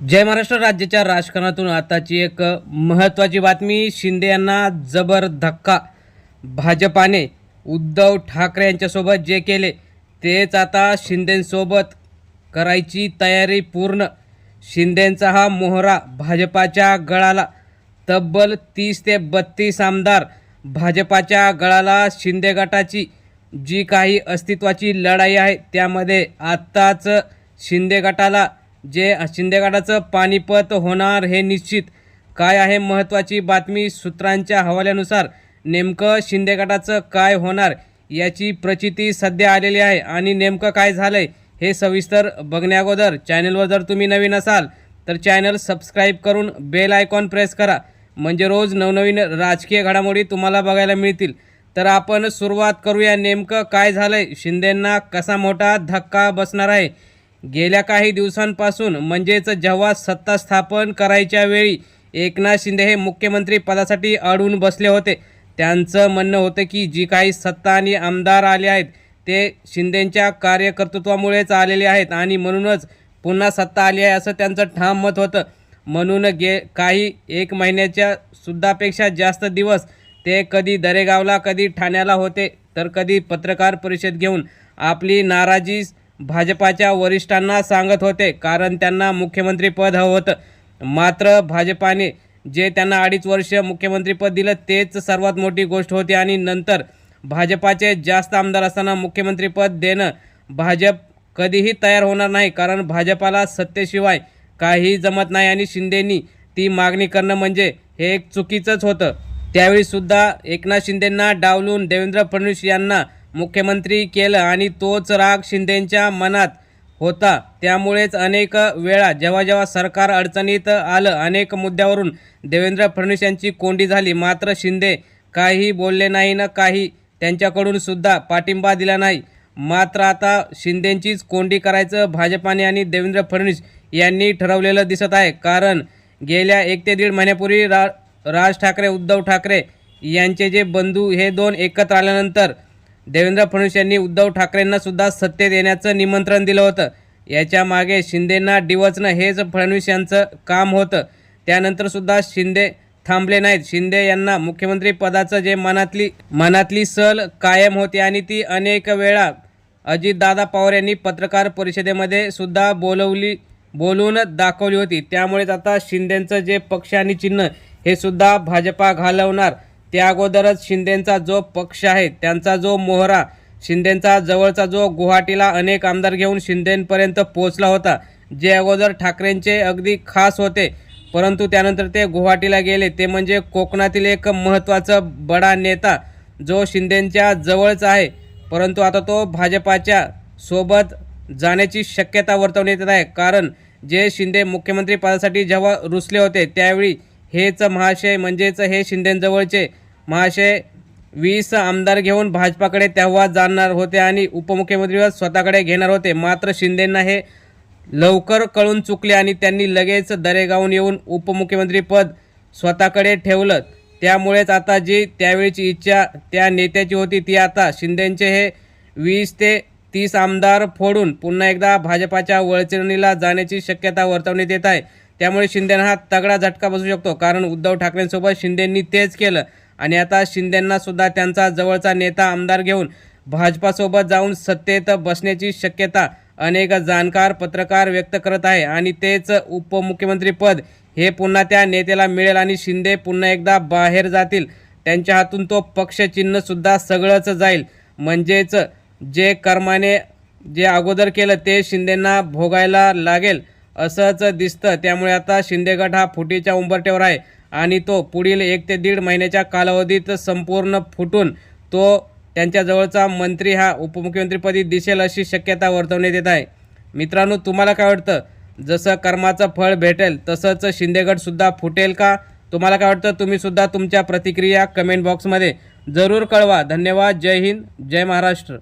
जय महाराष्ट्र राज्याच्या राजकारणातून आताची एक महत्त्वाची बातमी. शिंदे यांना जबर धक्का. भाजपाने उद्धव ठाकरे यांच्यासोबत जे केले तेच आता शिंदेंसोबत करायची तयारी पूर्ण. शिंदेंचा हा मोहरा भाजपाच्या गळाला. तब्बल तीस ते बत्तीस आमदार भाजपाच्या गळाला शिंदे गटाची जी काही अस्तित्वाची लढाई आहे त्यामध्ये आत्ताच शिंदे गटाला जे शिंदेगडाचं पानिपत होणार हे निश्चित. काय आहे महत्त्वाची बातमी सूत्रांच्या हवाल्यानुसार नेमकं शिंदेगडाचं काय होणार याची प्रचिती सध्या आलेली आहे आणि नेमकं काय झालं हे सविस्तर बघण्याअगोदर चॅनलवर जर तुम्ही नवीन असाल तर चॅनल सबस्क्राईब करून बेल आयकॉन प्रेस करा. म्हणजे रोज नवनवीन राजकीय घडामोडी तुम्हाला बघायला मिळतील. तर आपण सुरुवात करूया नेमकं काय झालं शिंदेंना कसा मोठा धक्का बसणार आहे? गेल्या काही दिवसांपासून म्हणजेच जेव्हा सत्ता स्थापन करायच्या वेळी एकनाथ शिंदे हे मुख्यमंत्री पदासाठी अडून बसले होते त्यांचं म्हणणं होतं की जी काही सत्ता आणि आमदार आले आहेत ते शिंदेंच्या कार्यकर्तृत्वामुळेच आलेले आहेत आणि म्हणूनच पुन्हा सत्ता आली आहे असं त्यांचं ठाम मत होतं. म्हणून गे काही एक महिन्याच्या सुद्धापेक्षा जास्त दिवस ते कधी दरेगावला कधी ठाण्याला होते तर कधी पत्रकार परिषद घेऊन आपली नाराजी भाजपाच्या वरिष्ठांना सांगत होते कारण त्यांना मुख्यमंत्रीपद हवं होतं. मात्र भाजपाने जे त्यांना अडीच वर्ष मुख्यमंत्रीपद दिलं तेच सर्वात मोठी गोष्ट होती आणि नंतर भाजपाचे जास्त आमदार असताना मुख्यमंत्रीपद देणं भाजप कधीही तयार होणार नाही कारण भाजपाला सत्तेशिवाय काही जमत नाही आणि शिंदेनी ती मागणी करणं म्हणजे हे एक चुकीचंच होतं. त्यावेळीसुद्धा एकनाथ शिंदेंना डावलून देवेंद्र फडणवीस यांना मुख्यमंत्री केलं आणि तोच राग शिंदेंच्या मनात होता. त्यामुळेच अनेक वेळा जेव्हा जेव्हा सरकार अडचणीत आलं अनेक मुद्द्यावरून देवेंद्र फडणवीस यांची कोंडी झाली. मात्र शिंदे काही बोलले नाही ना काही त्यांच्याकडून सुद्धा पाठिंबा दिला नाही. मात्र आता शिंदेंचीच कोंडी करायचं भाजपाने आणि देवेंद्र फडणवीस यांनी ठरवलेलं दिसत आहे. कारण गेल्या एक ते दीड महिन्यापूर्वी रा राज ठाकरे उद्धव ठाकरे यांचे जे बंधू हे दोन एकत्र आल्यानंतर देवेंद्र फडणवीस यांनी उद्धव ठाकरेंना सुद्धा सत्तेत येण्याचं निमंत्रण दिलं होतं. याच्या मागे शिंदेंना डिवचणं हेच फडणवीस यांचं काम होतं. त्यानंतर सुद्धा शिंदे थांबले नाहीत. शिंदे यांना मुख्यमंत्री पदाचं जे मनातली मनातली सल कायम होती आणि ती अनेक वेळा अजितदादा पवार यांनी पत्रकार परिषदेमध्ये सुद्धा बोलवली बोलून दाखवली होती. त्यामुळेच आता शिंदेंचं जे पक्ष आणि चिन्ह हे सुद्धा भाजपा घालवणार. त्या अगोदरच शिंदेंचा जो पक्ष आहे त्यांचा जो मोहरा शिंदेंचा जवळचा जो गुवाहाटीला अनेक आमदार घेऊन शिंदेपर्यंत पोहोचला होता जे अगोदर ठाकरेंचे अगदी खास होते परंतु त्यानंतर ते गुवाहाटीला गेले. ते म्हणजे कोकणातील एक महत्त्वाचं बडा नेता जो शिंदेंच्या जवळचा आहे परंतु आता तो भाजपाच्या सोबत जाण्याची शक्यता वर्तवण्यात येत आहे. कारण जे शिंदे मुख्यमंत्री पदासाठी जेव्हा रुसले होते त्यावेळी हेच महाशय म्हणजेच हे शिंदेजवळचे महाशय वीस आमदार घेऊन भाजपाकडे तेव्हा जाणार होते आणि उपमुख्यमंत्रीवर स्वतःकडे घेणार होते. मात्र शिंदेंना हे लवकर कळून चुकले आणि त्यांनी लगेच दरेगावून येऊन उपमुख्यमंत्रीपद स्वतःकडे ठेवलं. त्यामुळेच आता जी त्यावेळीची इच्छा त्या नेत्याची होती ती आता शिंदेंचे हे वीस ते तीस आमदार फोडून पुन्हा एकदा भाजपाच्या वळचणीला जाण्याची शक्यता वर्तवण्यात येत आहे. त्यामुळे शिंदेना हा तगडा झटका बसू शकतो. कारण उद्धव ठाकरेंसोबत शिंदेंनी तेच केलं. आणि आता शिंदेंना सुद्धा त्यांचा जवळचा नेता आमदार घेऊन भाजपासोबत जाऊन सत्तेत बसण्याची शक्यता अनेक जाणकार पत्रकार व्यक्त करत आहे. आणि तेच उपमुख्यमंत्रीपद हे पुन्हा त्या नेत्याला मिळेल आणि शिंदे पुन्हा एकदा बाहेर जातील. त्यांच्या हातून तो पक्षचिन्हसुद्धा सगळंच जाईल. म्हणजेच जे कर्माने जे अगोदर केलं ते शिंदेंना भोगायला लागेल. असंच दिसतं. त्यामुळे आता शिंदे गट हा फुटीच्या उंबरठ्यावर आहे. आणि तो पुढील एक ते दीड महिन्याच्या कालावधीत संपूर्ण फुटून तो त्यांच्याजवळचा मंत्री हा उपमुख्यमंत्रीपदी दिसेल अशी शक्यता वर्तवण्यात येत आहे. मित्रांनो तुम्हाला काय वाटतं? जसं कर्माचं फळ भेटेल तसंच शिंदेगडसुद्धा फुटेल का? तुम्हाला काय वाटतं? तुम्ही सुद्धा तुमच्या प्रतिक्रिया कमेंट बॉक्समध्ये जरूर कळवा. धन्यवाद. जय हिंद. जय महाराष्ट्र.